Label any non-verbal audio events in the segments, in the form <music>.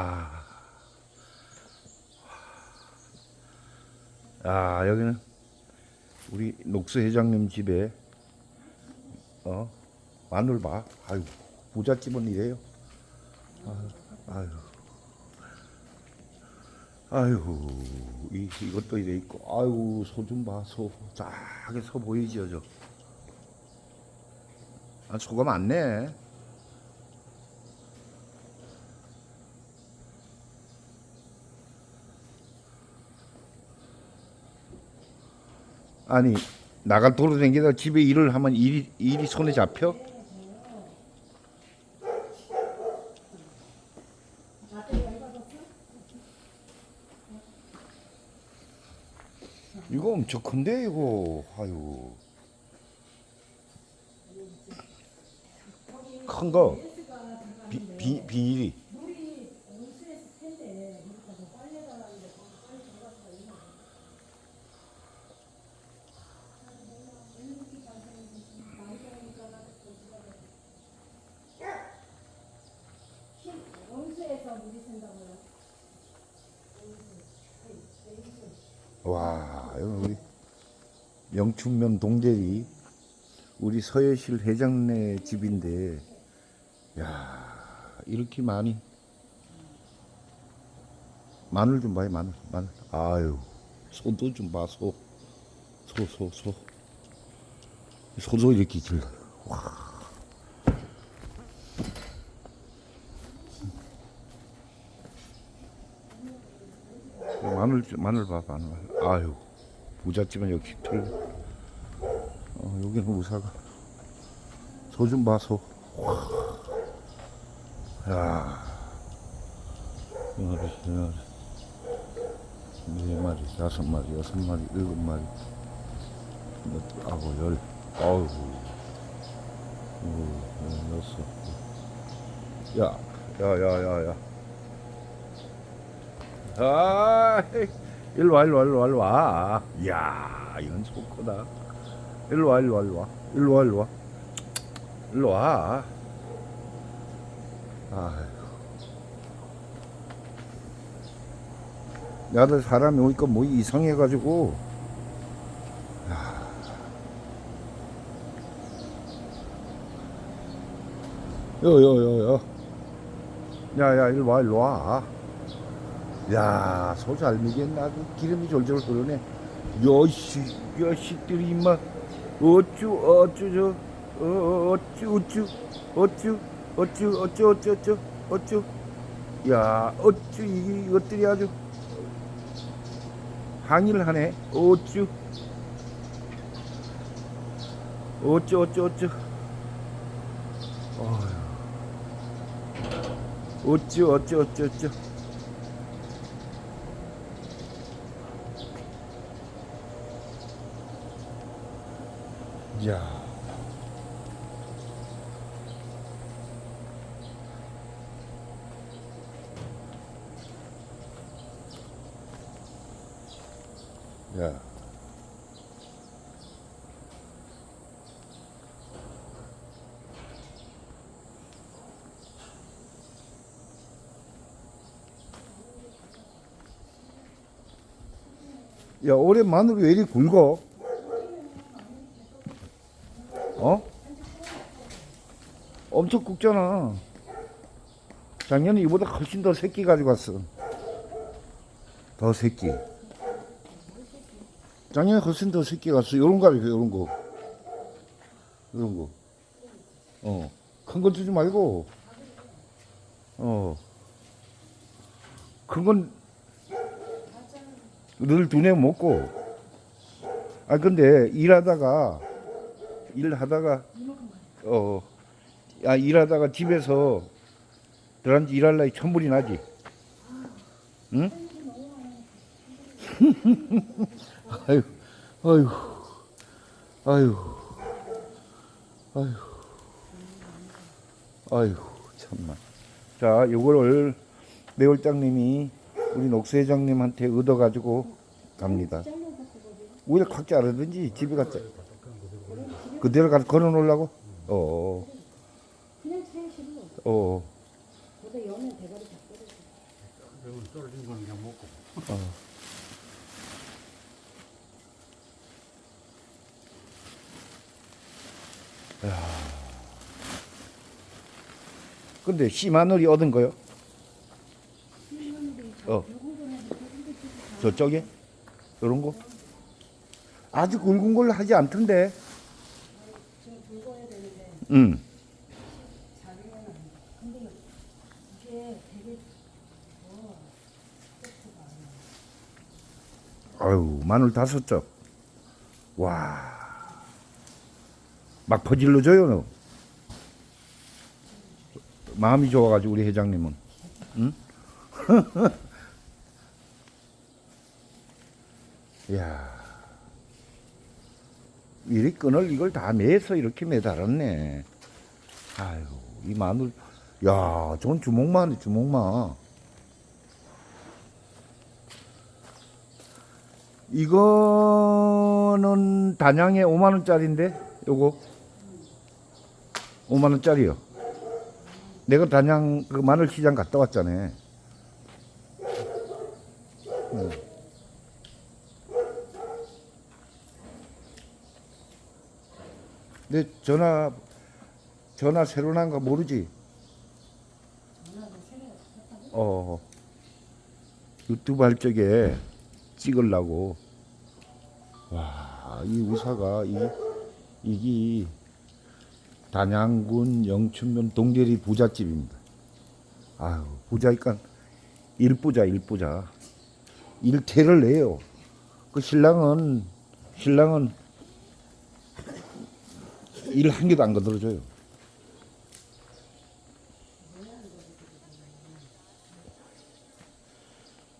와. 아, 여기는 우리 녹수 회장님 집에 어 마늘 봐. 아유 부잣집은 이래요. 아유, 아유, 아유 이 이것도 이래 있고, 아유 소 좀 봐, 소 작게 소 보이죠 저. 아 소가 많네. 아니 나갈 돌아다니다 집에 일을 하면 일이 일이 손에 잡혀? 이거 엄청 큰데 이거. 아유. 큰 거. 비, 비닐이 온수에서 물이 샌다고요. 와 우리 명춘면 동대리 우리 서해실 회장네 집인데 야 이렇게 많이. 마늘 좀 봐요 마늘 마늘. 아유 소도 좀 봐 소. 소 소 소. 소도 이렇게 질러 와 마늘 좀- 마늘. 아유 부잣집은 역시 틀려 어, 여기는 우사가. 소 좀 봐 소. 야. 네 마리 네 마리. 네 마리 다섯 마리 여섯 마리 일곱 마리. 아홉 열. 아우. 어, 여섯. 야야야야야 아, 일로 와, 일로 와, 일로 와, 일로 와. 이야, 이건 좋구나. 일로 와, 일로 와, 일로 와. 일로 와, 일로 와. 일로 와. 아휴. 나들 사람이 오니까 뭐 이상해가지고. 야. 여, 여, 여, 여. 야, 야, 일로 와, 일로 와. 야, 소잘 먹였나? 그 기름이 졸졸 흐르네. 여씨, 여씨들이 임마, 어쭈, 어쭈, 저, 어, 어, 어쭈, 어쭈, 어쭈, 어쭈, 어쭈, 어쭈, 어쭈, 어쭈. 야, 어쭈, 이- 이것들이 아주 항의를 하네. 어쭈, 어쭈, 어쭈, 어쭈. 어휴. 어쭈, 어쭈, 어쭈, 야. 야. 야, 올해 마늘이 왜 이리 굵어? 어? 엄청 굵잖아. 작년에 이보다 훨씬 더 새끼 가지고 왔어. 더 새끼. 작년에 훨씬 더 새끼 갔어. 요런 거 가지고, 요런 거. 요런 거. 어. 큰거 주지 말고. 어. 큰 건 늘 두뇌 먹고. 아, 근데 일하다가 일하다가 어, 야 일하다가 집에서 너한테 일할 날이 천불이 나지. 응? <laughs> 아유, 아유, 아유, 아유, 아유, 참나. 자, 요거를 매월장님이 우리 녹수 회장님한테 얻어가지고 갑니다. 오히려 각자 알아든지 집에 갔자. 그대로 가서 걸어 놓으려고? 어, 어. 어, 거기다 여면 대가리 다 떨어져. 떨어진 거는 그냥 먹고. 어. 야. 근데 씨 마늘이 얻은 거요? 어. 저쪽에? 요런 거? 아주 굵은 걸로 하지 않던데. 지금 굵어야 되는데 응. 자르면 안 돼. 근데 이게 되게 더 세트가 아유, 마늘 다섯 쪽. 와. 막 퍼질러 줘요, 너. 마음이 좋아가지고, 우리 회장님은. 응? <laughs> 이야. 이리 끈을 이걸 다 매서 이렇게 매달았네. 아유, 이 마늘. 야, 저건 주먹만이 주먹만. 이거는 단양에 5만 원짜리인데 요거 5만 원짜리요. 내가 단양 그 마늘 시장 갔다 왔잖아. 음. 내 전화 전화 새로 난 거 모르지? 어 유튜브 할 적에 찍으려고 와 이 우사가 이 이게 단양군 영춘면 동대리 부잣집입니다. 아유 부자니까 일부자 일부자 일태를 내요. 그 신랑은 신랑은 일 한 개도 안 거들어줘요.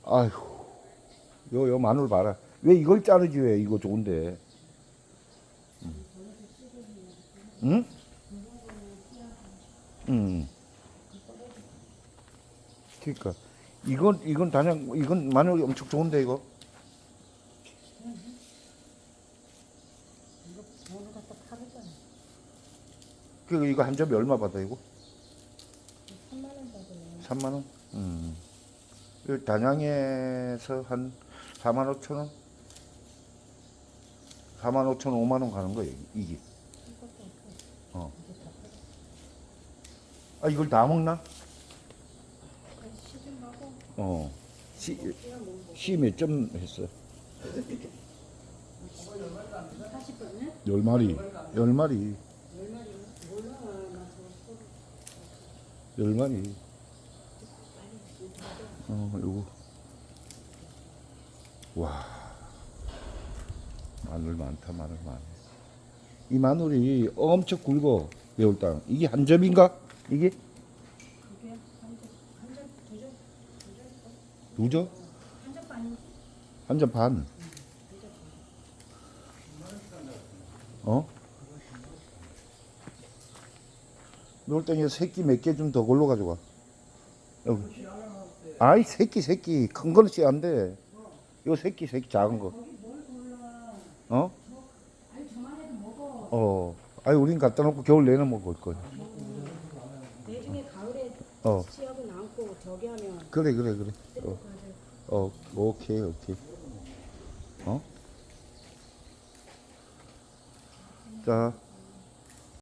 아휴, 요, 요 마늘 봐라. 왜 이걸 자르지, 왜? 이거 좋은데. 응? 응? 응. 그니까. 이건, 이건 단양, 이건 마늘이 엄청 좋은데, 이거? 그, 이거 한 점에 얼마 받아, 이거? 3만 원 받으면 3만 원? 음. 그 단양에서 한 4만 5천 원? 4만 5천 원, 5만 원 가는 거예요, 이게. 어. 아, 이걸 다 먹나? 어. 시, 그냥 먹는 거. 시몇점 했어? 40번에? 열 마리. 열 마리. 열 마리 몰라. 나 저거 소열 마리. 어, 요거. 와. 마늘 많다, 마늘 많네. 이 마늘이 엄청 굵어, 매울땅. 이게 한 점인가? 이게? 그게 한점한점두점 두 점? 한점 점 반. 어? 매울땅에 새끼 몇 개 좀더 걸러 가져와. 여기. 아이, 새끼, 새끼. 큰 거는 씨안 돼. 이거 새끼, 새끼, 작은 거. 어? 어. 아니, 우린 갖다 놓고 겨울 내내 먹을 거야. 내중에 가을에 어. 씨하고 남고 저기 하면 그래, 그래, 그래. 어, 어, 오케이, 오케이. 어? 자,